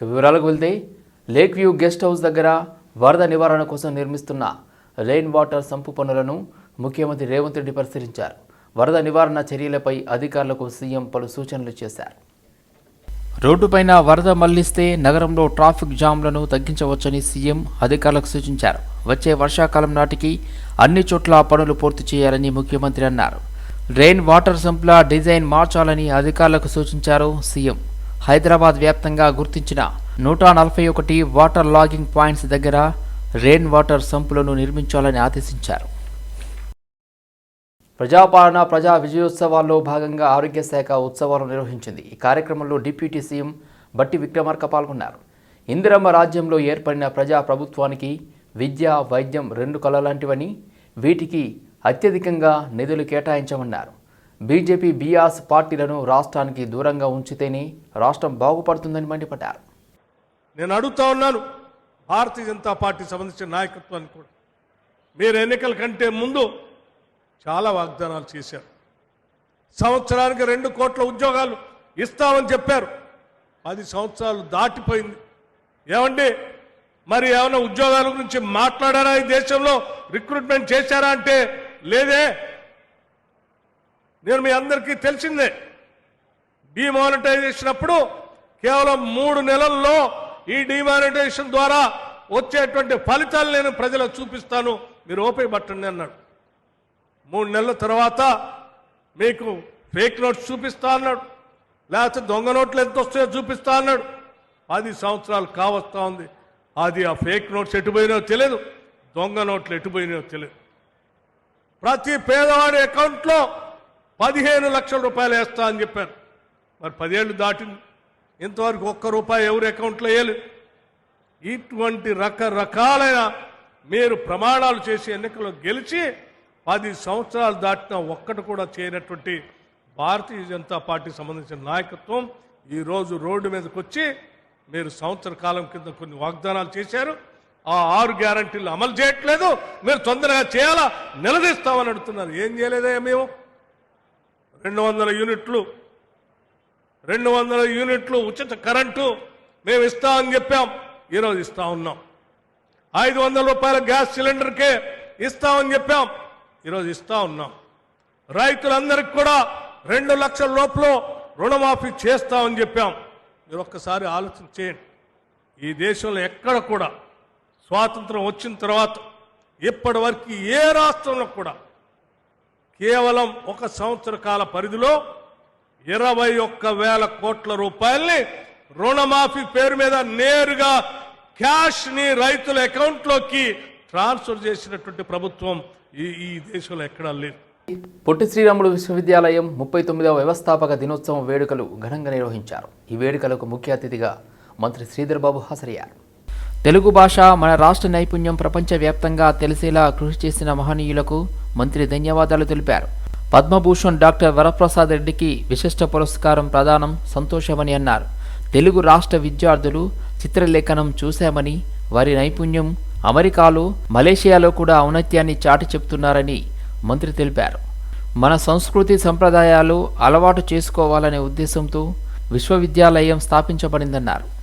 ఇక వివరాలకు వెళ్తే లేక్ వ్యూ గెస్ట్ హౌస్ దగ్గర వరద నివారణ కోసం నిర్మిస్తున్న రెయిన్ వాటర్ సంపు పనులను ముఖ్యమంత్రి రేవంత్ రెడ్డి పరిశీలించారు. వరద నివారణ చర్యలపై అధికారులకు సీఎం పలు సూచనలు చేశారు. రోడ్డుపైన వరద మళ్ళిస్తే నగరంలో ట్రాఫిక్ జామ్లను తగ్గించవచ్చని సీఎం అధికారులకు సూచించారు. వచ్చే వర్షాకాలం నాటికి అన్ని చోట్ల పనులు పూర్తి చేయాలని ముఖ్యమంత్రి అన్నారు. రెయిన్ వాటర్ సంప్ల డిజైన్ మార్చాలని అధికారులకు సూచించారు సీఎం. హైదరాబాద్ వ్యాప్తంగా గుర్తించిన నూట నలభై ఒకటి వాటర్ లాగింగ్ పాయింట్స్ దగ్గర రెయిన్ వాటర్ సంపులను నిర్మించాలని ఆదేశించారు. ప్రజాపాలన ప్రజా విజయోత్సవాల్లో భాగంగా ఆరోగ్య శాఖ ఉత్సవాలు నిర్వహించింది. ఈ కార్యక్రమంలో డిప్యూటీ సీఎం బట్టి విక్రమార్క పాల్గొన్నారు. ఇందిరమ్మ రాజ్యంలో ఏర్పడిన ప్రజా ప్రభుత్వానికి విద్య వైద్యం రెండు కళలాంటివని వీటికి అత్యధికంగా నిధులు కేటాయించమన్నారు. బీజేపీ బీఆర్స్ పార్టీలను రాష్ట్రానికి దూరంగా ఉంచితేనే రాష్ట్రం బాగుపడుతుందని మండిపడ్డారు. నేను అడుగుతా ఉన్నాను భారతీయ జనతా పార్టీ సంబంధించిన నాయకత్వాన్ని కూడా. మీరు ఎన్నికల కంటే ముందు చాలా వాగ్దానాలు చేశారు. సంవత్సరానికి రెండు కోట్ల ఉద్యోగాలు ఇస్తామని చెప్పారు. పది సంవత్సరాలు దాటిపోయింది. ఏమండి మరి ఏమైనా ఉద్యోగాల గురించి మాట్లాడారా ఈ దేశంలో? రిక్రూట్మెంట్ చేశారా అంటే లేదే. నేను మీ అందరికీ తెలిసిందే. డిమానిటైజేషన్ అప్పుడు కేవలం మూడు నెలల్లో ఈ డిమానిటైజేషన్ ద్వారా వచ్చేటువంటి ఫలితాలు నేను ప్రజలకు చూపిస్తాను. మీరు ఓపిక పట్టండి అన్నాడు. మూడు నెలల తర్వాత మీకు ఫేక్ నోట్స్ చూపిస్తా అన్నాడు. లేకపోతే దొంగ నోట్లు ఎంత వస్తాయో చూపిస్తా అన్నాడు. పది సంవత్సరాలు కావస్తా ఉంది. అది ఆ ఫేక్ నోట్స్ ఎటుపోయినో తెలియదు. దొంగ నోట్లు ఎటుపోయినాయో తెలియదు. ప్రతి పేదవాడి అకౌంట్లో పదిహేను లక్షల రూపాయలు వేస్తా అని చెప్పారు. మరి పదేళ్ళు దాటింది. ఇంతవరకు ఒక్క రూపాయి ఎవరి అకౌంట్లో వేయలేదు. ఇటువంటి రకరకాలైన మీరు ప్రమాణాలు చేసి ఎన్నికల్లో గెలిచి పది సంవత్సరాలు దాటిన ఒక్కటి కూడా చేయనటువంటి భారతీయ జనతా పార్టీ సంబంధించిన నాయకత్వం ఈరోజు రోడ్డు మీదకి వచ్చి మీరు సంవత్సర కాలం కింద కొన్ని వాగ్దానాలు చేశారు. ఆ ఆరు గ్యారంటీలు అమలు చేయట్లేదు. మీరు తొందరగా చేయాలా? నిలదీస్తామని అడుగుతున్నారు. ఏం చేయలేదే మేము? రెండు వందల యూనిట్లు రెండు వందల యూనిట్లు ఉచిత కరెంటు మేము ఇస్తామని చెప్పాం. ఈరోజు ఇస్తా ఉన్నాం. ఐదు వందల రూపాయల గ్యాస్ సిలిండర్కే ఇస్తామని చెప్పాం. ఈరోజు ఇస్తా ఉన్నాం. రైతులందరికీ కూడా రెండు లక్షల లోపల రుణమాఫీ చేస్తామని చెప్పాం. మీరు ఒక్కసారి ఆలోచన చేయండి. ఈ దేశంలో ఎక్కడ కూడా స్వాతంత్రం వచ్చిన తర్వాత ఇప్పటి వరకు ఏ రాష్ట్రంలో కూడా కేవలం ఒక సంవత్సర కాల పరిధిలో ఇరవై ఒక్క వేల కోట్ల రూపాయల్ని రుణమాఫీ పేరు మీద నేరుగా క్యాష్ని రైతుల అకౌంట్లోకి ట్రాన్స్ఫర్ చేసినటువంటి ప్రభుత్వం ఈ ఈ దేశంలో ఎక్కడా లేదు. పొట్టి శ్రీరాములు విశ్వవిద్యాలయం ముప్పై తొమ్మిదవ వ్యవస్థాపక దినోత్సవం వేడుకలు ఘనంగా నిర్వహించారు. ఈ వేడుకలకు ముఖ్య అతిథిగా మంత్రి శ్రీధర్ బాబు హాజరయ్యారు. తెలుగు భాష మన రాష్ట్ర నైపుణ్యం ప్రపంచవ్యాప్తంగా తెలిసేలా కృషి చేసిన మహనీయులకు మంత్రి ధన్యవాదాలు తెలిపారు. పద్మభూషణ్ డాక్టర్ వరప్రసాద్ రెడ్డికి విశిష్ట పురస్కారం ప్రదానం సంతోషమని అన్నారు. తెలుగు రాష్ట్ర విద్యార్థులు చిత్రలేఖనం చూశామని వారి నైపుణ్యం అమెరికాలో మలేషియాలో కూడా ఔన్నత్యాన్ని చాటి చెప్తున్నారని మంత్రి తెలిపారు. మన సంస్కృతి సంప్రదాయాలు అలవాటు చేసుకోవాలనే ఉద్దేశంతో విశ్వవిద్యాలయం స్థాపించబడిందన్నారు.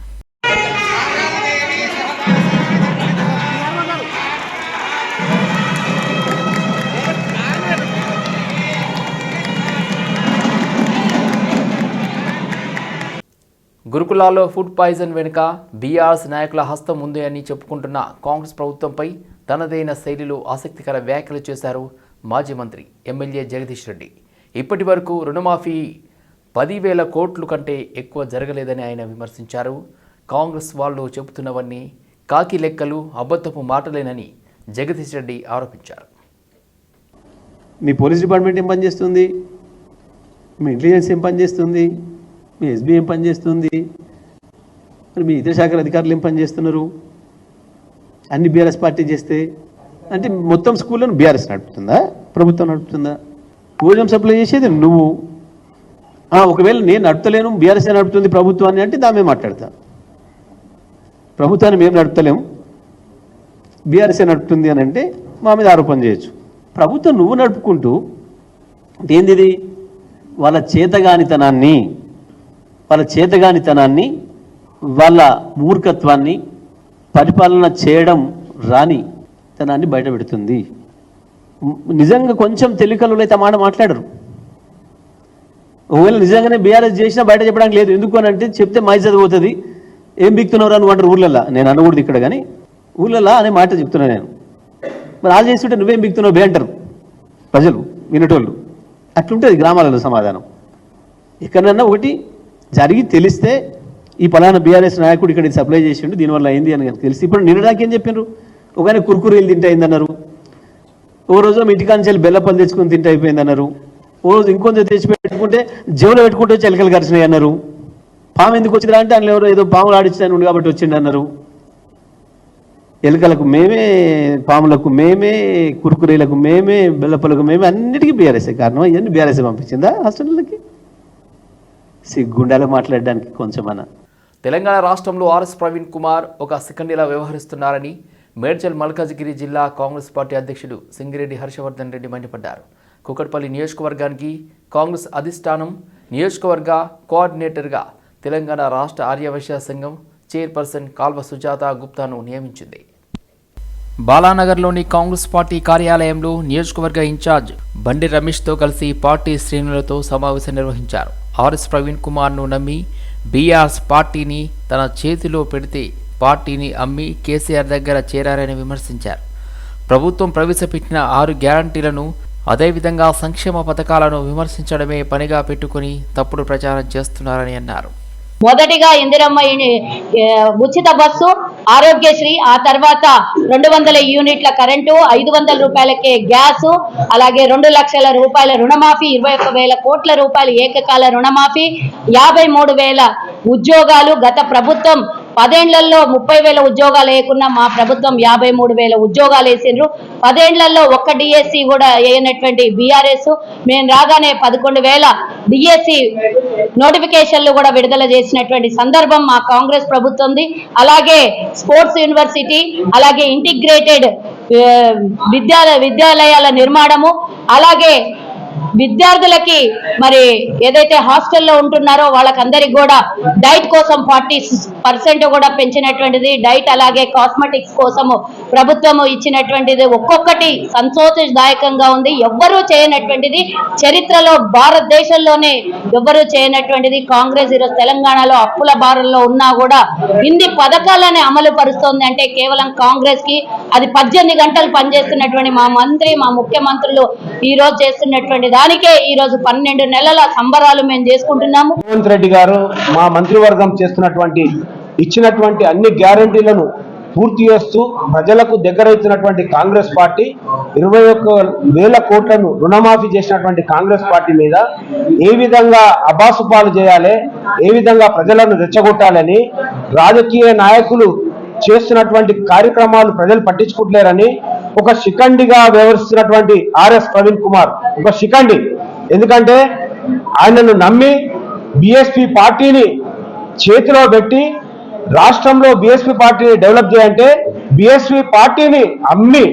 గురుకులాల్లో ఫుడ్ పాయిజన్ వెనుక బీఆర్ఎస్ నాయకుల హస్తం ఉంది అని చెప్పుకుంటున్న కాంగ్రెస్ ప్రభుత్వంపై తనదైన శైలిలో ఆసక్తికర వ్యాఖ్యలు చేశారు మాజీ మంత్రి ఎమ్మెల్యే జగదీష్ రెడ్డి. ఇప్పటి వరకు రుణమాఫీ పదివేల కోట్ల కంటే ఎక్కువ జరగలేదని ఆయన విమర్శించారు. కాంగ్రెస్ వాళ్ళు చెబుతున్నవన్నీ కాకి లెక్కలు అబద్ధపు మాటలేనని జగదీష్ రెడ్డి ఆరోపించారు. మీ పోలీస్ డిపార్ట్మెంట్ ఏం పనిచేస్తుంది? మీ ఇంటెలిజెన్స్ ఏం పనిచేస్తుంది? మీ ఎస్బీ ఏం మరి మీ ఇతర శాఖల అధికారులు ఏం పనిచేస్తున్నారు అన్ని బీఆర్ఎస్ పార్టీ చేస్తే అంటే మొత్తం స్కూళ్ళను బీఆర్ఎస్ నడుపుతుందా? ప్రభుత్వం నడుపుతుందా? భోజనం సప్లై చేసేది నువ్వు. ఒకవేళ నేను నడపలేను బీఆర్ఎస్ నడుపుతుంది ప్రభుత్వాన్ని అంటే దామే మాట్లాడతా. ప్రభుత్వాన్ని మేము నడపలేము బీఆర్ఎస్ నడుపుతుంది అని అంటే మా మీద ఆరోపణ చేయొచ్చు. ప్రభుత్వం నువ్వు నడుపుకుంటూ అంటే ఏంది వాళ్ళ చేతగానితనాన్ని వాళ్ళ చేతగానితనాన్ని వాళ్ళ మూర్ఖత్వాన్ని పరిపాలన చేయడం రాని తనాన్ని బయటపెడుతుంది నిజంగా కొంచెం తెలికలు అయితే మాట మాట్లాడరు. ఒకవేళ నిజంగానే బీఆర్ఎస్ చేసినా బయట చెప్పడానికి లేదు. ఎందుకు అని అంటే చెప్తే మై పోతుంది ఏం బిక్తున్నారు అని అంటారు ఊళ్ళల్లో నేను అనకూడదు ఇక్కడ కానీ ఊళ్ళల్లో అనే మాట చెప్తున్నా నేను. మరి వాళ్ళు చేస్తుంటే నువ్వేం బిక్తున్నావు బే అంటారు ప్రజలు వినటోళ్ళు. అట్లుంటుంది గ్రామాలలో సమాధానం. ఎక్కడన్నా ఒకటి జరిగి తెలిస్తే ఈ పలానా బీఆర్ఎస్ నాయకుడు ఇక్కడ సప్లై చేసిండు దీనివల్ల అయింది అని కనుక తెలిసి. ఇప్పుడు నిన్నడానికి ఏం చెప్పారు ఒకనే కుర్కురీలు తింటే అయిందన్నారు. ఓ రోజు మీ ఇంటికాంచెల్లి బెల్లపల్లి తెచ్చుకొని తింటే అయిపోయింది అన్నారు ఓ రోజు ఇంకొంచెం తెచ్చి పెట్టుకుంటే జేబులో పెట్టుకుంటే చెలికలు కరిచినాయి అన్నారు. పాము ఎందుకు వచ్చిందా అంటే అందులో ఎవరో ఏదో పాములు ఆడించాను ఉండు కాబట్టి వచ్చిండు అన్నారు. ఎలుకలకు మేమే పాములకు మేమే కురుకురీలకు మేమే బెల్లపలకు మేమే అన్నిటికీ బీఆర్ఎస్ఏ కారణం. ఇవన్నీ బీఆర్ఎస్ఏ పంపించిందా హాస్టల్కి? సిగ్గుండాలో మాట్లాడడానికి కొంచెమన్నా. తెలంగాణ రాష్ట్రంలో ఆర్ఎస్ ప్రవీణ్ కుమార్ ఒక సెకండీలా వ్యవహరిస్తున్నారని మేడ్చల్ మల్కాజ్గిరి జిల్లా కాంగ్రెస్ పార్టీ అధ్యక్షుడు సింగిరెడ్డి హర్షవర్ధన్ రెడ్డి మండిపడ్డారు. కుకట్పల్లి నియోజకవర్గానికి కాంగ్రెస్ అధిష్టానం నియోజకవర్గ కోఆర్డినేటర్గా తెలంగాణ రాష్ట్ర ఆర్యవైశ్య సంఘం చైర్పర్సన్ కాల్వ సుజాత గుప్తాను నియమించింది. బాలానగర్లోని కాంగ్రెస్ పార్టీ కార్యాలయంలో నియోజకవర్గ ఇన్ఛార్జ్ బండి రమేష్తో కలిసి పార్టీ శ్రేణులతో సమావేశం నిర్వహించారు. ఆర్ఎస్ ప్రవీణ్ కుమార్ను నమ్మి బీఆర్ఎస్ పార్టీని తన చేతిలో పెడితే పార్టీని అమ్మి కేసీఆర్ దగ్గర చేరారని విమర్శించారు. ప్రభుత్వం ప్రవేశపెట్టిన ఆరు గ్యారంటీలను అదేవిధంగా సంక్షేమ పథకాలను విమర్శించడమే పనిగా పెట్టుకుని తప్పుడు ప్రచారం చేస్తున్నారని అన్నారు. మొదటిగా ఇందిరమ్మ ఇని- ఉచిత బస్సు ఆరోగ్యశ్రీ ఆ తర్వాత రెండు వందల యూనిట్ల కరెంటు ఐదు వందల రూపాయలకే గ్యాస్ అలాగే రెండు లక్షల రూపాయల రుణమాఫీ ఇరవై ఒక్క వేల కోట్ల రూపాయల ఏకకాల రుణమాఫీ యాభై మూడు వేల ఉద్యోగాలు గత ప్రభుత్వం పదేండ్లలో ముప్పై వేల ఉద్యోగాలు వేయకున్నా మా ప్రభుత్వం యాభై మూడు వేల ఉద్యోగాలు వేసిండ్రు. పదేండ్లలో ఒక్క డిఎస్సి కూడా వేయనటువంటి బీఆర్ఎస్ మేము రాగానే పదకొండు వేల డిఎస్సి నోటిఫికేషన్లు కూడా విడుదల చేసినటువంటి సందర్భం మా కాంగ్రెస్ ప్రభుత్వంది. అలాగే స్పోర్ట్స్ యూనివర్సిటీ అలాగే ఇంటిగ్రేటెడ్ విద్యాలయ విద్యాలయాల నిర్మాణము అలాగే విద్యార్థులకి మరి ఏదైతే హాస్టల్లో ఉంటున్నారో వాళ్ళకందరికి కూడా డైట్ కోసం ఫార్టీ పర్సెంట్ కూడా పెంచినటువంటిది. డైట్ అలాగే కాస్మెటిక్స్ కోసము ప్రభుత్వము ఇచ్చినటువంటిది ఒక్కొక్కటి సంతోషదాయకంగా ఉంది. ఎవ్వరూ చేయనటువంటిది చరిత్రలో భారతదేశంలోనే ఎవ్వరూ చేయనటువంటిది. కాంగ్రెస్ ఈరోజు తెలంగాణలో అప్పుల భారంలో ఉన్నా కూడా ఇన్ని పథకాలని అమలు పరుస్తోంది అంటే కేవలం కాంగ్రెస్కి అది పద్దెనిమిది గంటలు పనిచేస్తున్నటువంటి మా మంత్రి మా ముఖ్యమంత్రులు ఈ రోజు చేస్తున్నటువంటి దానికే ఈ రోజు పన్నెండు నెలల సంబరాలు మేము చేసుకుంటున్నాము. రేవంత్ రెడ్డి గారు మా మంత్రివర్గం చేస్తున్నటువంటి ఇచ్చినటువంటి అన్ని గ్యారంటీలను పూర్తి చేస్తూ ప్రజలకు దగ్గరైతున్నటువంటి కాంగ్రెస్ పార్టీ ఇరవై ఒక్క వేల కోట్లను రుణమాఫీ చేసినటువంటి కాంగ్రెస్ పార్టీ మీద ఏ విధంగా అబాసుపాలు చేయాలి ఏ విధంగా ప్రజలను రెచ్చగొట్టాలని రాజకీయ నాయకులు చేస్తున్నటువంటి కార్యక్రమాలు ప్రజలు పట్టించుకుంటలేరని ఒక శిఖండిగా వ్యవహరిస్తున్నటువంటి ఆర్ఎస్ ప్రవీణ్ కుమార్ ఒక శిఖండి. ఎందుకంటే ఆయనను నమ్మి బిఎస్పి పార్టీని చేతిలో పెట్టి రాష్ట్రంలో బిఎస్పి పార్టీని డెవలప్ చేయంటే బిఎస్పి పార్టీని అమ్మి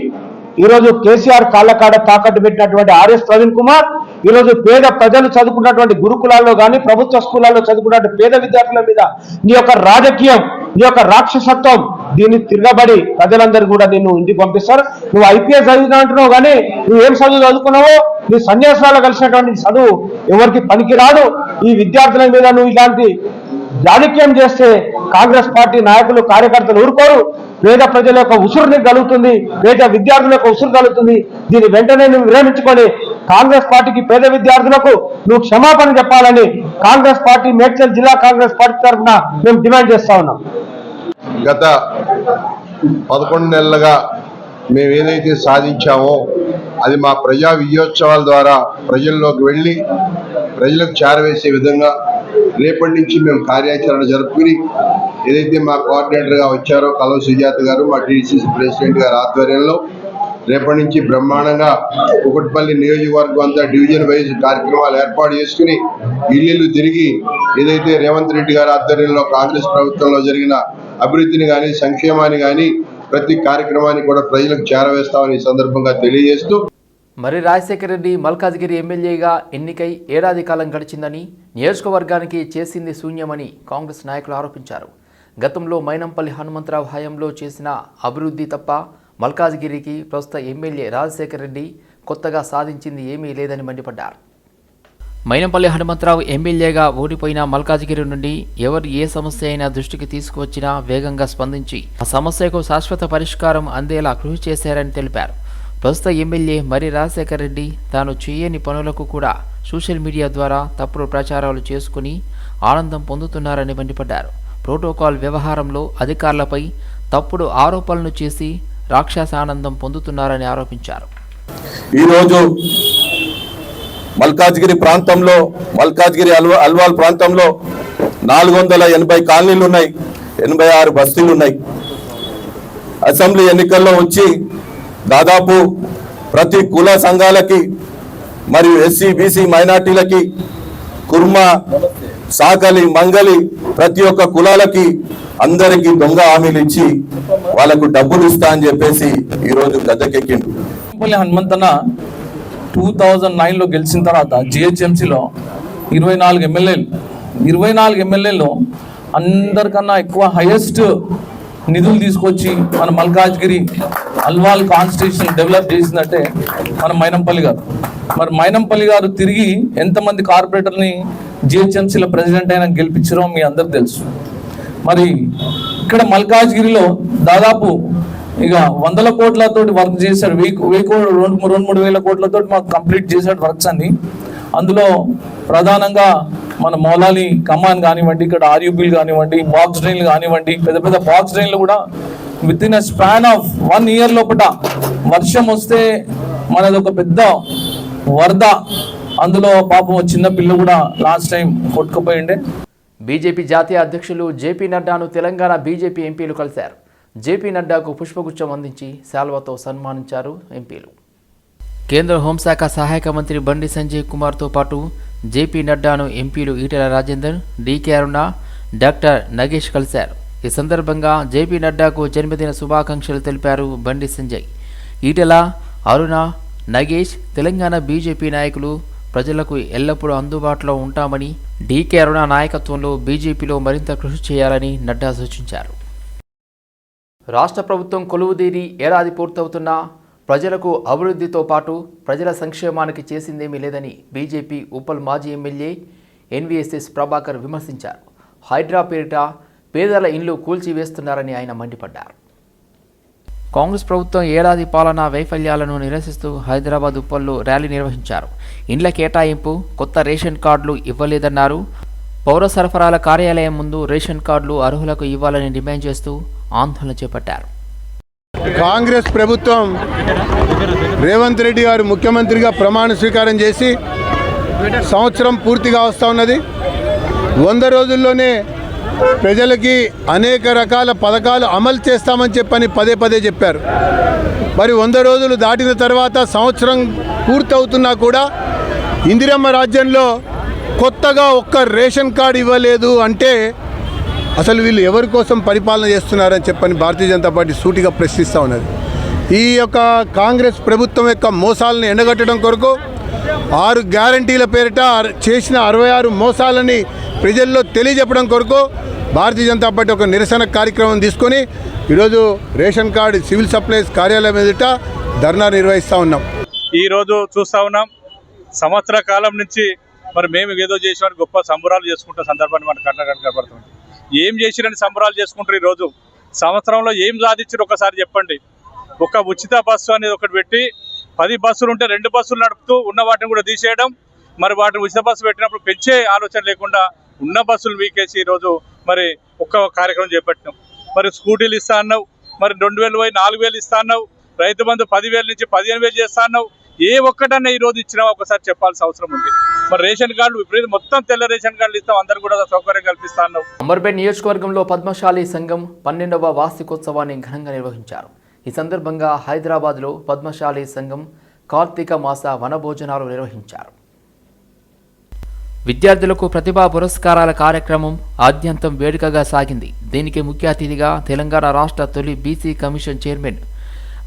ఈరోజు కేసీఆర్ కాళ్ళకాడ తాకట్టు పెట్టినటువంటి ఆర్ఎస్ ప్రవీణ్ కుమార్ ఈరోజు పేద ప్రజలు చదువుకున్నటువంటి గురుకులాల్లో కానీ ప్రభుత్వ స్కూళ్ళల్లో చదువుకున్నటువంటి పేద విద్యార్థుల మీద నీ యొక్క రాజకీయం నీ యొక్క రాక్షసత్వం దీన్ని తిరగబడి ప్రజలందరూ కూడా నిన్ను ఇంటికి పంపిస్తారు. నువ్వు ఐపీఎస్ చదివినా అంటున్నావు కానీ నువ్వు ఏం చదువు చదువుకున్నావో నీ సన్యాసాలు కలిసినటువంటి చదువు ఎవరికి పనికిరాదు. ఈ విద్యార్థుల మీద నువ్వు ఇలాంటి రాజకీయం చేస్తే కాంగ్రెస్ పార్టీ నాయకులు కార్యకర్తలు ఊరుకోరు. పేద ప్రజల యొక్క ఉసురుని కలుగుతుంది పేద విద్యార్థుల యొక్క ఉసురు కలుగుతుంది దీని వెంటనే నువ్వు విరమించుకొని కాంగ్రెస్ పార్టీకి పేద విద్యార్థులకు నువ్వు క్షమాపణ చెప్పాలని కాంగ్రెస్ పార్టీ మేడ్చల్ జిల్లా కాంగ్రెస్ పార్టీ తరఫున మేము డిమాండ్ చేస్తా ఉన్నాం. గత పదకొండు నెలలుగా మేము ఏదైతే సాధించామో అది మా ప్రజా విజయోత్సవాల ద్వారా ప్రజల్లోకి వెళ్ళి ప్రజలకు చేరవేసే విధంగా రేపటి నుంచి మేము కార్యాచరణ జరుపుకుని ఏదైతే మా కోఆర్డినేటర్గా వచ్చారో కలవ సుజాత గారు మా టీడీసీసీ ప్రెసిడెంట్ గారి ఆధ్వర్యంలో రేపటి నుంచి బ్రహ్మాండంగా కుకట్పల్లి నియోజకవర్గం అంతా డివిజన్ వైజ్ కార్యక్రమాలు ఏర్పాటు చేసుకుని ఇల్లు తిరిగి ఏదైతే రేవంత్ రెడ్డి గారి ఆధ్వర్యంలో కాంగ్రెస్ ప్రభుత్వంలో జరిగిన అభివృద్ధిని కానీ సంక్షేమాన్ని కానీ ప్రతి కార్యక్రమాన్ని కూడా ప్రజలకు చేరవేస్తామని ఈ సందర్భంగా తెలియజేస్తూ మరి రాజశేఖర రెడ్డి మల్కాజ్గిరి ఎమ్మెల్యేగా ఎన్నికై ఏడాది కాలం గడిచిందని నియోజకవర్గానికి చేసింది శూన్యమని కాంగ్రెస్ నాయకులు ఆరోపించారు. గతంలో మైనంపల్లి హనుమంతరావు హయాంలో చేసిన అభివృద్ధి తప్ప మల్కాజ్గిరికి ప్రస్తుత ఎమ్మెల్యే రాజశేఖర్ రెడ్డి కొత్తగా సాధించింది ఏమీ లేదని మండిపడ్డారు. మైనంపల్లి హనుమంతరావు ఎమ్మెల్యేగా ఓడిపోయిన మల్కాజ్గిరి నుండి ఎవరు ఏ సమస్య అయినా దృష్టికి తీసుకువచ్చినా వేగంగా స్పందించి ఆ సమస్యకు శాశ్వత పరిష్కారం అందేలా కృషి చేశారని తెలిపారు. ప్రస్తుత ఎమ్మెల్యే మరి రాజశేఖర్ రెడ్డి తాను చేయని పనులకు కూడా సోషల్ మీడియా ద్వారా తప్పుడు ప్రచారాలు చేసుకుని ఆనందం పొందుతున్నారని మండిపడ్డారు. ప్రోటోకాల్ వ్యవహారంలో అధికారులపై తప్పుడు ఆరోపణలు చేసి రాక్షసానందం పొందుతున్నారని ఆరోపించారు. ఈరోజు మల్కాజ్గిరి ప్రాంతంలో మల్కాజ్గిరి అల్వా అల్వాల్ ప్రాంతంలో నాలుగు వందల ఎనభై కాలనీలు ఉన్నాయి ఎనభై ఆరు బస్తీలు ఉన్నాయి అసెంబ్లీ ఎన్నికల్లో వచ్చి దాదాపు ప్రతి కుల సంఘాలకి మరియు ఎస్సీ బీసీ మైనార్టీలకి కుర్మ సాకలి మంగలి ప్రతి ఒక్క కులాలకి అందరికీ దొంగ హామీలు ఇచ్చి వాళ్ళకు డబ్బులు ఇస్తా అని చెప్పేసి ఈరోజు గద్దెకెక్కిండు హనుమంతన హనుమంతన్న టూ థౌజండ్ నైన్లో గెలిచిన తర్వాత జిహెచ్ఎంసీలో ఇరవై నాలుగు ఎమ్మెల్యేలు. ఇరవై నాలుగు ఎమ్మెల్యేలు అందరికన్నా ఎక్కువ హైయెస్ట్ నిధులు తీసుకొచ్చి మన మల్కాజ్గిరి అల్వాల్ కాన్స్టిట్యూషన్ డెవలప్ చేసిందంటే మన మైనంపల్లి గారు. మరి మైనంపల్లి గారు తిరిగి ఎంతమంది కార్పొరేటర్ని జిహెచ్ఎంసీలో ప్రెసిడెంట్ అయినా గెలిపించారో మీ అందరికి తెలుసు. మరి ఇక్కడ మల్కాజ్గిరిలో దాదాపు ఇక వందల కోట్లతోటి వర్క్ చేశాడు. వెయ్యి వెయ్యి కోట్లు రెండు రెండు మూడు వేల కోట్లతోటి మాకు కంప్లీట్ చేశాడు వర్క్స్ అన్ని. అందులో ప్రధానంగా మన మౌలాలి కమాన్ కానివ్వండి ఇక్కడ ఆర్యూబీలు కానివ్వండి బాక్స్ డ్రైన్లు కానివ్వండి పెద్ద పెద్ద బాక్స్ డ్రైన్లు కూడా with in a span of one year లోపల వర్షం వస్తే మనది ఒక పెద్ద వరద. అందులో పాపం చిన్న పిల్ల కూడా లాస్ట్ టైం కొట్టుకుపోయిండే. బీజేపీ జాతీయ అధ్యక్షులు జేపీ నడ్డాను తెలంగాణ బీజేపీ ఎంపీలు కలిశారు. జేపీ నడ్డాకు పుష్పగుచ్చం అందించి శాల్వాతో సన్మానించారు ఎంపీలు. కేంద్ర హోంశాఖ సహాయక మంత్రి బండి సంజయ్ కుమార్తో పాటు జేపీ నడ్డాను ఎంపీలు ఈటెల రాజేందర్ డీకే అరుణ డాక్టర్ నగేష్ కలిశారు. ఈ సందర్భంగా జేపీ నడ్డాకు జన్మదిన శుభాకాంక్షలు తెలిపారు బండి సంజయ్. ఈటెల అరుణ నగేష్ తెలంగాణ బీజేపీ నాయకులు ప్రజలకు ఎల్లప్పుడూ అందుబాటులో ఉంటామని డీకే అరుణ నాయకత్వంలో బీజేపీలో మరింత కృషి చేయాలని నడ్డా సూచించారు. రాష్ట్ర ప్రభుత్వం కొలువుదీరి ఏడాది పూర్తవుతున్నా ప్రజలకు అభివృద్ధితో పాటు ప్రజల సంక్షేమానికి చేసిందేమీ లేదని బీజేపీ ఉప్పల్ మాజీ ఎమ్మెల్యే ఎన్వీఎస్ఎస్ ప్రభాకర్ విమర్శించారు. హైడ్రా పేరిట పేదల ఇండ్లు కూల్చివేస్తున్నారని ఆయన మండిపడ్డారు. కాంగ్రెస్ ప్రభుత్వం ఏడాది పాలనా వైఫల్యాలను నిరసిస్తూ హైదరాబాద్ ఉప్పల్లో ర్యాలీ నిర్వహించారు. ఇండ్ల కేటాయింపు కొత్త రేషన్ కార్డులు ఇవ్వలేదన్నారు. పౌర సరఫరాల కార్యాలయం ముందు రేషన్ కార్డులు అర్హులకు ఇవ్వాలని డిమాండ్ చేస్తూ ఆందోళన చేపట్టారు. కాంగ్రెస్ ప్రభుత్వం రేవంత్ రెడ్డి గారు ముఖ్యమంత్రిగా ప్రమాణ స్వీకారం చేసి సంవత్సరం పూర్తిగా వస్తూ ఉన్నది. వంద రోజుల్లోనే ప్రజలకి అనేక రకాల పథకాలు అమలు చేస్తామని చెప్పని పదే పదే చెప్పారు. మరి వంద రోజులు దాటిన తర్వాత సంవత్సరం పూర్తవుతున్నా కూడా ఇందిరమ్మ రాజ్యంలో కొత్తగా ఒక్క రేషన్ కార్డు ఇవ్వలేదు అంటే అసలు వీళ్ళు ఎవరి కోసం పరిపాలన చేస్తున్నారని చెప్పని భారతీయ జనతా పార్టీ సూటిగా ప్రశ్నిస్తూ ఉన్నది. ఈ యొక్క కాంగ్రెస్ ప్రభుత్వం యొక్క మోసాలను ఎండగట్టడం కొరకు ఆరు గ్యారంటీల పేరిట చేసిన అరవై ఆరు మోసాలని ప్రజల్లో తెలియజెప్పడం కొరకు భారతీయ జనతా పార్టీ ఒక నిరసన కార్యక్రమం తీసుకొని ఈరోజు రేషన్ కార్డు సివిల్ సప్లైస్ కార్యాలయం ఎదుట ధర్నా నిర్వహిస్తూ ఉన్నాం. ఈరోజు చూస్తూ చూస్తా ఉన్నాం. సంవత్సర కాలం నుంచి మరి మేము ఏదో చేసామని గొప్ప సంబరాలు చేసుకుంటున్న సందర్భాన్ని మన కళ్ళ కనపడుతుంది ఏం చేసిరని సంబరాలు చేసుకుంటారు ఈ రోజు సంవత్సరంలో ఏం సాధించారు ఒకసారి చెప్పండి. ఒక ఉచిత బస్సు అనేది ఒకటి పెట్టి పది బస్సులు ఉంటే రెండు బస్సులు నడుపుతూ ఉన్న వాటిని కూడా తీసేయడం. మరి వాటిని ఉచిత బస్సు పెట్టినప్పుడు పెంచే ఆలోచన లేకుండా ఉన్న బస్సులు వీకేసి ఈరోజు మరి ఒక్క కార్యక్రమం చేపట్టినాం. మరి స్కూటీలు ఇస్తా అన్నావు. మరి రెండు వేలు పోయి నాలుగు వేలు ఇస్తా అన్నావు. రైతు బంధు పదివేల నుంచి పదిహేను వేలు చేస్తా అన్నావు. ఏ ఒక్కటన్నా ఈ రోజు ఇచ్చినా ఒకసారి చెప్పాల్సిన అవసరం ఉంది. మరి రేషన్ కార్డు విపరీతం. మొత్తం తెల్ల రేషన్ కార్డులు ఇస్తాం. అందరు కూడా సౌకర్యం కల్పిస్తాను. అన్నావు నియోజకవర్గంలో పద్మశాలి సంఘం పన్నెండవ వార్షికోత్సవాన్ని ఘనంగా నిర్వహించారు. ఈ సందర్భంగా హైదరాబాద్లో పద్మశాలి సంఘం కార్తీక మాస వనభోజనాలు నిర్వహించారు. విద్యార్థులకు ప్రతిభా పురస్కారాల కార్యక్రమం ఆద్యంతం వేడుకగా సాగింది. దీనికి ముఖ్య అతిథిగా తెలంగాణ రాష్ట్ర తొలి BC commission chairman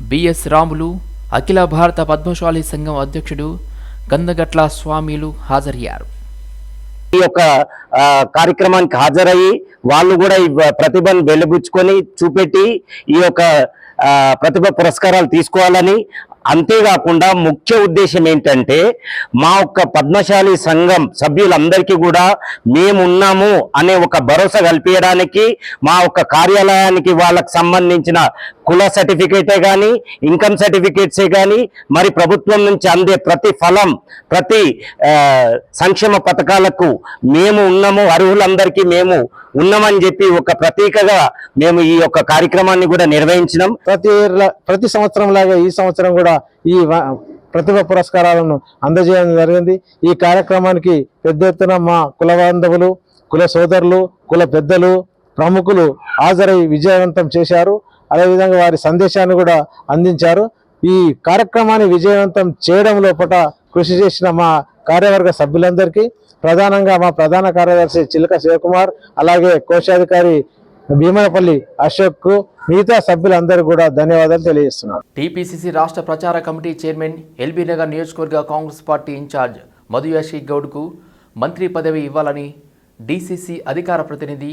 BS Ramulu Akhila Bharata Padmashali Sangham అధ్యక్షుడు గందగట్ల స్వామిలు హాజరయ్యారు. ఈ యొక్క కార్యక్రమానికి హాజరయ్యి వాళ్ళు కూడా ఈ ప్రతిభను వెలుబుచ్చుకొని చూపెట్టి ఈ యొక్క ప్రతిభ పురస్కారాలు తీసుకోవాలని అంతేకాకుండా ముఖ్య ఉద్దేశం ఏంటంటే మా యొక్క పద్మశాలి సంఘం సభ్యులందరికీ కూడా మేము ఉన్నాము అనే ఒక భరోసా కల్పించడానికి మా యొక్క కార్యాలయానికి వాళ్ళకు సంబంధించిన కుల సర్టిఫికేటే కానీ ఇన్కమ్ సర్టిఫికేట్సే కానీ మరి ప్రభుత్వం నుంచి అందే ప్రతి ఫలం ప్రతి సంక్షేమ పథకాలకు మేము ఉన్నాము అర్హులందరికీ మేము ఉన్నామని చెప్పి ఒక ప్రతీకగా మేము ఈ యొక్క కార్యక్రమాన్ని కూడా నిర్వహించినాం. ప్రతి ప్రతి సంవత్సరం లాగా ఈ సంవత్సరం కూడా ఈ ప్రతిభ పురస్కారాలను అందజేయడం జరిగింది. ఈ కార్యక్రమానికి పెద్ద ఎత్తున మా కుల బాంధవులు కుల సోదరులు కుల పెద్దలు ప్రముఖులు హాజరై విజయవంతం చేశారు. అదేవిధంగా వారి సందేశాన్ని కూడా అందించారు. ఈ కార్యక్రమాన్ని విజయవంతం చేయడం లోపల కృషి చేసిన మా కార్యవర్గ సభ్యులందరికీ ప్రధానంగా మా ప్రధాన కార్యదర్శి చిలక శివకుమార్ అలాగే కోశాధికారి భీమనపల్లి అశోక్ మిగతా సభ్యులందరూ కూడా ధన్యవాదాలు తెలియజేస్తున్నారు టీపీసీసీ రాష్ట్ర ప్రచార కమిటీ చైర్మన్ ఎల్బీ నగర్ నియోజకవర్గ కాంగ్రెస్ పార్టీ ఇన్ఛార్జ్ మధుయాషి గౌడ్కు మంత్రి పదవి ఇవ్వాలని డీసీసీ అధికార ప్రతినిధి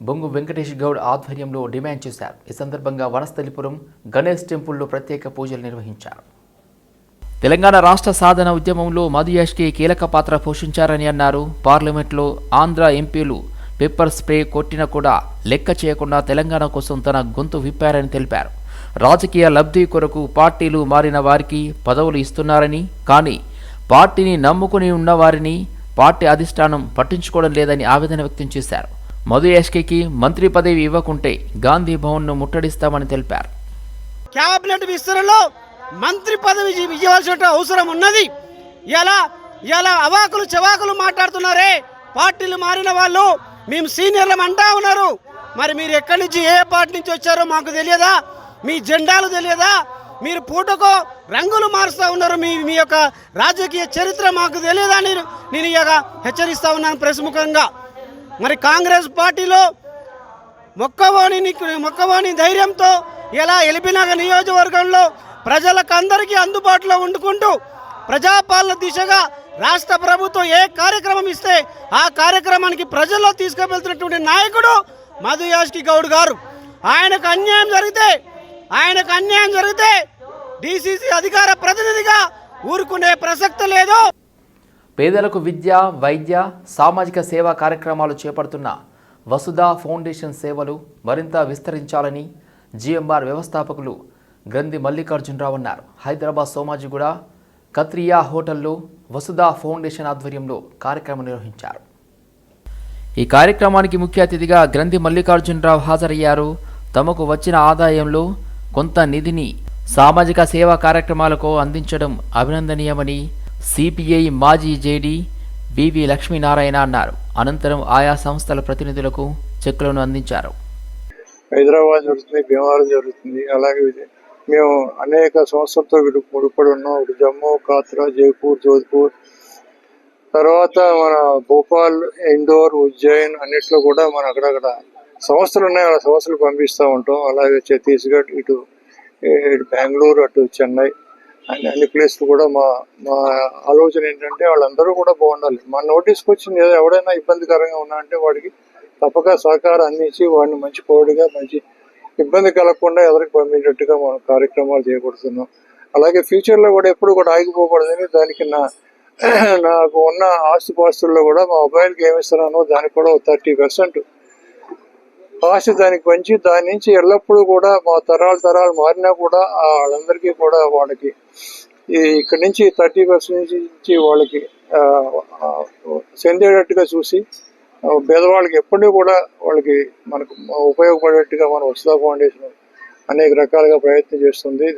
బొంగు వెంకటేష్ గౌడ్ ఆధ్వర్యంలో డిమాండ్ చేశారు. ఈ సందర్భంగా వనస్థలిపురం గణేష్ టెంపుల్లో ప్రత్యేక పూజలు నిర్వహించారు. తెలంగాణ రాష్ట్ర సాధన ఉద్యమంలో మధుయాష్కి కీలక పాత్ర పోషించారని అన్నారు. పార్లమెంట్లో ఆంధ్ర ఎంపీలు పెప్పర్ స్ప్రే కొట్టినా కూడా లెక్క చేయకుండా తెలంగాణ కోసం తన గొంతు విప్పారని తెలిపారు. రాజకీయ లబ్ధి కొరకు పార్టీలు మారిన వారికి పదవులు ఇస్తున్నారని కానీ పార్టీని నమ్ముకుని ఉన్నవారిని పార్టీ అధిష్టానం పట్టించుకోవడం లేదని ఆవేదన వ్యక్తం చేశారు. మధు ఎస్కేకి మంత్రి పదవి ఇవ్వకుంటే గాంధీ భవన్ను ముట్టడిస్తామని తెలిపారు. క్యాబినెట్ విస్తరణలో మంత్రి పదవి ఇవ్వాల్సిన అవసరం ఉన్నది. ఇలా ఇలా అవాకులు చెవాకులు మాట్లాడుతున్నారే? పార్టీలు మారిన వాళ్ళు మేము సీనియర్లం అంటా ఉన్నారు. మరి మీరు ఎక్కడి నుంచి ఏ పార్టీ నుంచి వచ్చారో మాకు తెలియదా? మీ జెండాలు తెలియదా? మీరు పూటకు రంగులు మారుస్తూ ఉన్నారు. మీ మీ యొక్క రాజకీయ చరిత్ర మాకు తెలియదా? నేను నేను ఇక హెచ్చరిస్తా ఉన్నాను ప్రముఖంగా మరి కాంగ్రెస్ పార్టీలో మొక్కవాణి మొక్కవాణి ధైర్యంతో ఇలా ఎలిపినగర్ నియోజకవర్గంలో ప్రజలకు అందరికీ అందుబాటులో ఉండుకుంటూ ప్రజాపాలన దిశగా రాష్ట్ర ప్రభుత్వం ఏ కార్యక్రమం ఇస్తే ఆ కార్యక్రమానికి ప్రజల్లో తీసుకువెళ్తున్నటువంటి నాయకుడు మధు యాష్కి గౌడ్ గారు. ఆయనకు అన్యాయం జరిగితే ఆయనకు అన్యాయం జరిగితే డిసిసి అధికార ప్రతినిధిగా ఊరుకునే ప్రసక్తి లేదు. పేదలకు విద్య వైద్య సామాజిక సేవా కార్యక్రమాలు చేపడుతున్న వసుధ ఫౌండేషన్ సేవలు మరింత విస్తరించాలని జిఎంఆర్ వ్యవస్థాపకులు గ్రంథి మల్లికార్జునరావు అన్నారు. హైదరాబాద్ సోమాజిగూడ కత్రియా హోటల్లో వసుధ ఫౌండేషన్ ఆధ్వర్యంలో కార్యక్రమం నిర్వహించారు. ఈ కార్యక్రమానికి ముఖ్య అతిథిగా గ్రంథి మల్లికార్జునరావు హాజరయ్యారు. తమకు వచ్చిన ఆదాయంలో కొంత నిధిని సామాజిక సేవా కార్యక్రమాలకు అందించడం అభినందనీయమని సిపిఐ మాజీ జేడీ వివి లక్ష్మీనారాయణ అన్నారు. అనంతరం ఆయా సంస్థల ప్రతినిధులకు చెక్కులను అందించారు. హైదరాబాద్ జరుగుతుంది భీమవరం జరుగుతుంది. అలాగే మేము అనేక సంస్థలతో ముడిపడి ఉన్నాం. ఇప్పుడు జమ్మూ కాత్రా జైపూర్ జోధ్పూర్. తర్వాత మన భోపాల్ ఇండోర్ ఉజ్జయిన్ అన్నిట్లో కూడా మన అక్కడక్కడ సంస్థలు ఉన్నాయి. ఆ సంస్థలు పంపిస్తూ ఉంటాం. అలాగే ఛత్తీస్గఢ్ ఇటు ఇటు బెంగళూరు అటు చెన్నై. అన్ని అన్ని ప్లేస్లు కూడా మా మా ఆలోచన ఏంటంటే వాళ్ళందరూ కూడా బాగుండాలి. మా నోటీస్కి వచ్చింది ఏదో ఎవడైనా ఇబ్బందికరంగా ఉన్నా అంటే వాడికి తప్పక సహకారం అందించి వాడిని మంచి పౌరుడిగా మంచి ఇబ్బంది కలగకుండా ఎవరికి పంపించేట్టుగా మనం కార్యక్రమాలు చేయకూడుతున్నాం అలాగే ఫ్యూచర్లో కూడా ఎప్పుడు కూడా ఆగిపోకూడదని దానికి నా నాకు ఉన్న ఆస్తిపాస్తుల్లో కూడా మా అబ్బాయిలకి ఏమి ఇస్తున్నానో దానికి కూడా థర్టీ పర్సెంట్ ఆశ దానికి పంచి దాని నుంచి ఎల్లప్పుడూ కూడా మా తరాలు తరాలు మారినా కూడా వాళ్ళందరికీ కూడా వాళ్ళకి ఇక్కడి నుంచి థర్టీ పర్సెంట్ నుంచి వాళ్ళకి చెందేటట్టుగా చూసి పేదవాళ్ళకి ఎప్పుడూ కూడా వాళ్ళకి మనకు ఉపయోగపడేట్టుగా మన వసుదా ఫౌండేషన్ అనేక రకాలుగా ప్రయత్నం చేస్తుంది.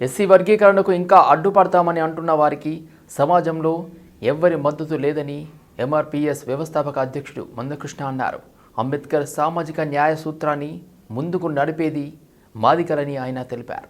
ఎస్సీ వర్గీకరణకు ఇంకా అడ్డుపడతామని అంటున్న వారికి సమాజంలో ఎవ్వరి మద్దతు లేదని ఎంఆర్పిఎస్ వ్యవస్థాపక అధ్యక్షుడు మందకృష్ణ అన్నారు. అంబేద్కర్ సామాజిక న్యాయ సూత్రాన్ని ముందుకు నడిపేది మాదికలని ఆయన తెలిపారు.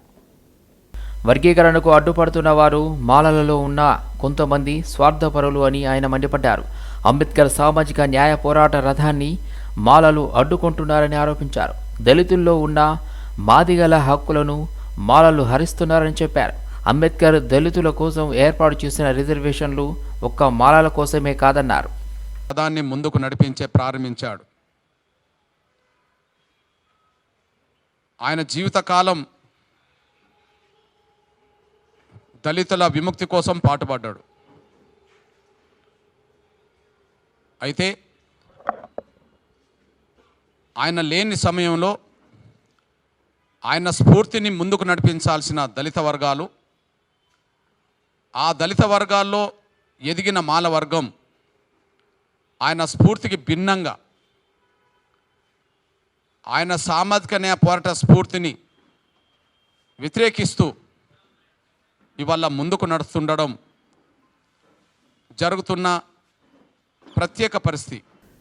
వర్గీకరణకు అడ్డుపడుతున్న వారు మాలలలో ఉన్న కొంతమంది స్వార్థపరులు అని ఆయన మండిపడ్డారు. అంబేద్కర్ సామాజిక న్యాయ పోరాట రథాన్ని మాలలు అడ్డుకుంటున్నారని ఆరోపించారు. దళితుల్లో ఉన్న మాదిగల హక్కులను మాలలు హరిస్తున్నారని చెప్పారు. అంబేద్కర్ దళితుల కోసం ఏర్పాటు చేసిన రిజర్వేషన్లు ఒక్క మాలల కోసమే కాదన్నారు. పదాన్ని ముందుకు నడిపించే ప్రారంభించాడు. ఆయన జీవితకాలం దళితుల విముక్తి కోసం పాటుపడ్డాడు. అయితే ఆయన లేని సమయంలో ఆయన స్ఫూర్తిని ముందుకు నడిపించాల్సిన దళిత వర్గాలు ఆ దళిత వర్గాల్లో ఎదిగిన మాల వర్గం ఆయన స్ఫూర్తికి భిన్నంగా ఆయన సామాజిక న్యాయ పోరాట స్ఫూర్తిని వ్యతిరేకిస్తూ ఇవాళ ముందుకు నడుస్తుండడం జరుగుతున్న ప్రత్యేక పరిస్థితి.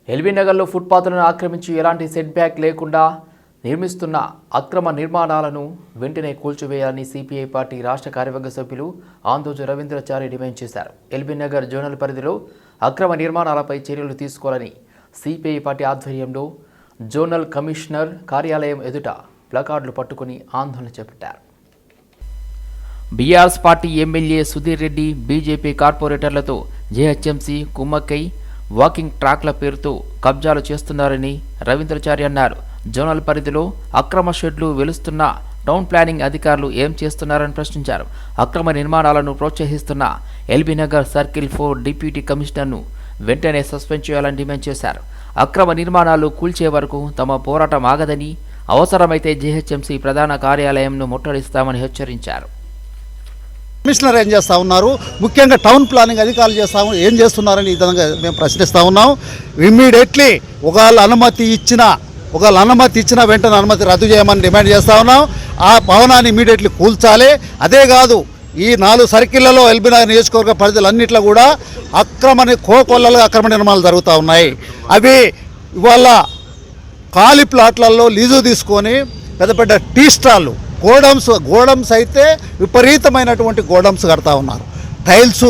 ఎల్బీ నగర్లో ఫుట్పాత్లను ఆక్రమించి ఎలాంటి సెట్ బ్యాక్ లేకుండా నిర్మిస్తున్న అక్రమ నిర్మాణాలను వెంటనే కూల్చివేయాలని సిపిఐ పార్టీ రాష్ట్ర కార్యవర్గ సభ్యులు ఆందోజు రవీంద్రచారి డిమాండ్ చేశారు. ఎల్బీ నగర్ జోనల్ పరిధిలో అక్రమ నిర్మాణాలపై చర్యలు తీసుకోవాలని సిపిఐ పార్టీ ఆధ్వర్యంలో జోనల్ కమిషనర్ కార్యాలయం ఎదుట ప్లకార్డులు పట్టుకుని ఆందోళన చేపట్టారు. BRS party MLA Sudheer Reddy BJP కార్పొరేటర్లతో GHMC కుమ్మక్కై వాకింగ్ ట్రాక్ల పేరుతో కబ్జాలు చేస్తున్నారని రవీంద్రచారి అన్నారు. జోనల్ పరిధిలో అక్రమ షెడ్లు వెలుస్తున్న టౌన్ ప్లానింగ్ అధికారులు ఏం చేస్తున్నారని ప్రశ్నించారు. అక్రమ నిర్మాణాలను ప్రోత్సహిస్తున్న ఎల్బీనగర్ సర్కిల్ ఫోర్ డిప్యూటీ కమిషనర్ను వెంటనే సస్పెండ్ చేయాలని డిమాండ్ చేశారు. అక్రమ నిర్మాణాలు కూల్చే వరకు తమ పోరాటం ఆగదని అవసరమైతే జీహెచ్ఎంసీ ప్రధాన కార్యాలయంను ముట్టడిస్తామని హెచ్చరించారు. కమిషనర్ ఏం చేస్తూ ఉన్నారు? ముఖ్యంగా టౌన్ ప్లానింగ్ అధికారులు చేస్తా ఏం చేస్తున్నారని ఈ విధంగా మేము ప్రశ్నిస్తూ ఉన్నాం. ఇమ్మీడియట్లీ ఒకవేళ అనుమతి ఇచ్చిన ఒకవేళ అనుమతి ఇచ్చిన వెంటనే అనుమతి రద్దు చేయమని డిమాండ్ చేస్తూ ఉన్నాం. ఆ భవనాన్ని ఇమీడియట్లీ కూల్చాలి. అదే కాదు ఈ నాలుగు సర్కిళ్ళలో ఎల్బీనగర్ నియోజకవర్గ పరిధులన్నింటిలో కూడా అక్రమని కోకొల్లలుగా అక్రమ నిర్మాణాలు జరుగుతూ ఉన్నాయి. అవి ఇవాళ ఖాళీ ప్లాట్లలో లీజు తీసుకొని పెద్ద పెద్ద టీ స్టాళ్ళు గోడమ్స్ గోడమ్స్ అయితే విపరీతమైనటువంటి గోడమ్స్ కడతా ఉన్నారు. టైల్స్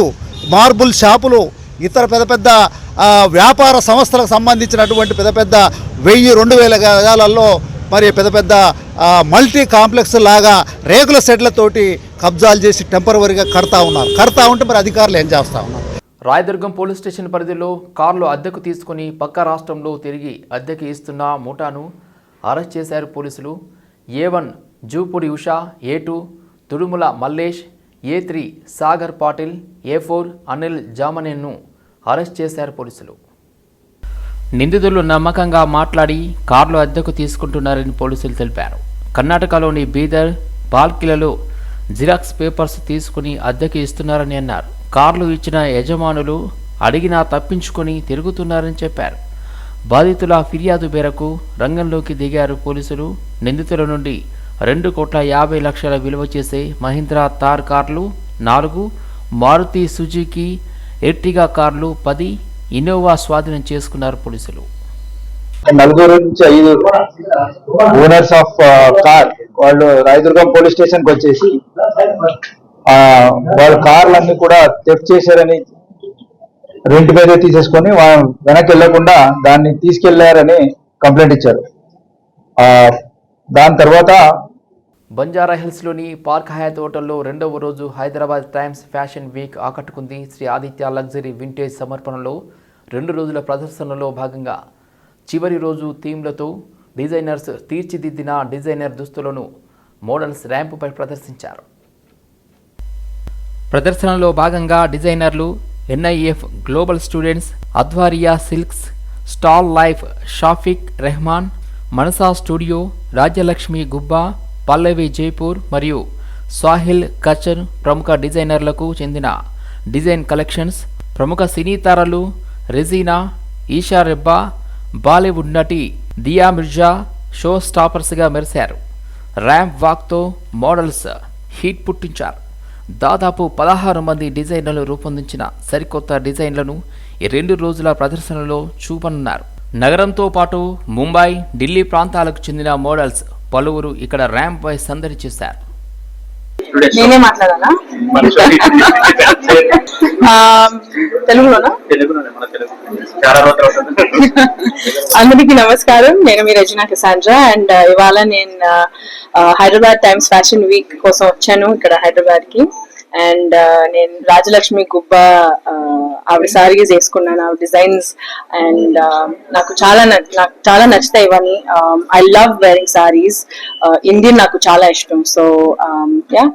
మార్బుల్ షాపులు ఇతర పెద్ద పెద్ద వ్యాపార సంస్థలకు సంబంధించినటువంటి పెద్ద పెద్ద వెయ్యి రెండు వేల గజాలలో మరి పెద్ద పెద్ద మల్టీ కాంప్లెక్స్ లాగా రేకుల సెట్లతోటి కబ్జాలు చేసి టెంపరవరీగా కడతా ఉన్నారు. కడతా ఉంటే మరి అధికారులు ఏం చేస్తూ ఉన్నారు? రాయదుర్గం పోలీస్ స్టేషన్ పరిధిలో కార్లు అద్దెకు తీసుకుని పక్క రాష్ట్రంలో తిరిగి అద్దెకు ఇస్తున్న ముఠాను అరెస్ట్ చేశారు పోలీసులు. A one Jupudi Usha A two Tudumula Mallesh A three Sagar Patil A four Anil జామనేను arrest చేశారు పోలీసులు. నిందితులు నమ్మకంగా మాట్లాడి కార్లు అద్దెకు తీసుకుంటున్నారని పోలీసులు తెలిపారు. కర్ణాటకలోని బీదర్ బాల్కిలలో జిరాక్స్ పేపర్స్ తీసుకుని అద్దెకి ఇస్తున్నారని అన్నారు. కార్లు ఇచ్చిన యజమానులు అడిగినా తప్పించుకొని తిరుగుతున్నారని చెప్పారు. బాధితుల ఫిర్యాదు మేరకు రంగంలోకి దిగారు పోలీసులు. నిందితుల నుండి రెండు కోట్ల యాభై లక్షల విలువ చేసే మహీంద్రా తార్ కార్లు నాలుగు మారుతి సుజుకి ఎర్టిగా కార్లు పది ఇన్నోవా స్వాధీనం చేసుకున్నారు పోలీసులు. నలుగురు నుంచి ఐదు ఓనర్స్ ఆఫ్ కార్ వాళ్ళు రాయదుర్గం పోలీస్ స్టేషన్కి వచ్చేసి ఆ, వాళ్ళ కార్లన్నీ కూడా థెఫ్ట్ చేశారని రెంట్ మీద తీసేసుకొని వెనక్కి వెళ్ళకుండా దాన్ని తీసుకెళ్ళారని కంప్లైంట్ ఇచ్చారు. ఆ, దాని తర్వాత బంజారా హిల్స్లోని పార్క్ హయాత్ హోటల్లో రెండవ రోజు హైదరాబాద్ టైమ్స్ ఫ్యాషన్ వీక్ ఆకట్టుకుంది. శ్రీ ఆదిత్య లగ్జరీ వింటేజ్ సమర్పణలో రెండు రోజుల ప్రదర్శనలో భాగంగా చివరి రోజు థీమ్లతో డిజైనర్స్ తీర్చిదిద్దిన డిజైనర్ దుస్తులను మోడల్స్ ర్యాంపుపై ప్రదర్శించారు. ప్రదర్శనలో భాగంగా డిజైనర్లు NIF global students Advaria silks stall life Shafiq Rehman Manasa studio Rajyalakshmi Gubba Pallavi Jaipur మరియు సాహిల్ కచర్ ప్రముఖ డిజైనర్లకు చెందిన డిజైన్ కలెక్షన్స్ ప్రముఖ సినీ తారలు రెజీనా ఈషా రెబ్బా బాలీవుడ్ నటి దియా మిర్జా షో స్టాపర్స్గా మెరిశారు. ర్యాంప్ వాక్తో మోడల్స్ హీట్ పుట్టించారు. దాదాపు పదహారు మంది డిజైన్లను రూపొందించిన సరికొత్త డిజైన్లను ఈ రెండు రోజుల ప్రదర్శనలో చూపనున్నారు. నగరంతో పాటు ముంబై ఢిల్లీ ప్రాంతాలకు చెందిన మోడల్స్ పలువురు ఇక్కడ ర్యాంప్ పై సందడి చేశారు. నేనే మాట్లాడాలా? తెలుగులోనా? అందరికీ నమస్కారం. నేను మీ రచన కసాండ్రా అండ్ ఇవాళ నేను హైదరాబాద్ టైమ్స్ ఫ్యాషన్ వీక్ కోసం వచ్చాను ఇక్కడ హైదరాబాద్కి అండ్ నేను రాజలక్ష్మి గుబ్బ ఆవిడ సారీస్ వేసుకున్నాను ఆవిడ డిజైన్స్. అండ్ నాకు చాలా నాకు చాలా నచ్చుతాయి ఇవన్నీ. I love wearing saris Indian నాకు చాలా ఇష్టం. So yeah